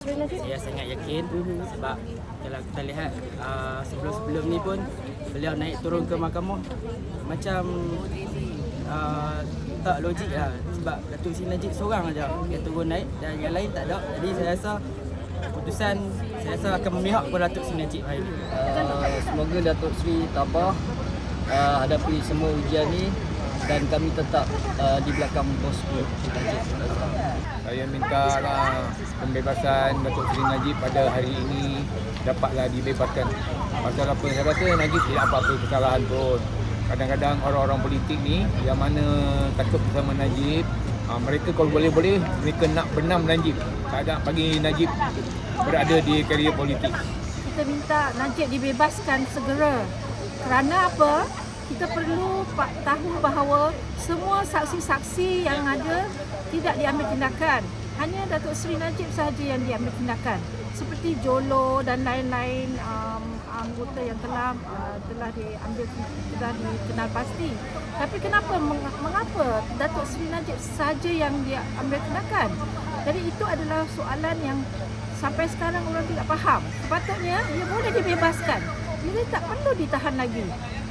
Saya sangat yakin sebab kalau kita lihat uh, sebelum-sebelum ni pun beliau naik turun ke mahkamah macam uh, tak logik lah sebab Datuk Seri Najib seorang aja yang turun naik dan yang lain tak ada. Jadi saya rasa keputusan saya rasa akan memihak kepada Datuk Seri Najib hari ini. Uh, semoga Datuk Seri tabah uh, hadapi semua ujian ni dan kami tetap uh, di belakang bosku. Saya minta lah pembebasan Datuk Seri Najib pada hari ini dapatlah dibebaskan. Pasal apa? Saya rasa Najib tidak apa-apa kesalahan pun. Kadang-kadang orang-orang politik ni yang mana takut bersama Najib, ha, mereka kalau boleh-boleh mereka nak benam Najib. Tak ada nak bagi Najib berada di karier politik. kita minta Najib dibebaskan segera. Kerana apa? Kita perlu tahu bahawa semua saksi-saksi yang ada tidak diambil tindakan. Hanya Datuk Seri Najib sahaja yang diambil tindakan. Seperti Jolo dan lain-lain um, anggota yang telah uh, telah diambil telah dikenal pasti. Tapi kenapa meng- mengapa Datuk Seri Najib sahaja yang diambil tindakan? Jadi itu adalah soalan yang sampai sekarang orang tidak faham. Sepatutnya ia boleh dibebaskan. Dia tak perlu ditahan lagi.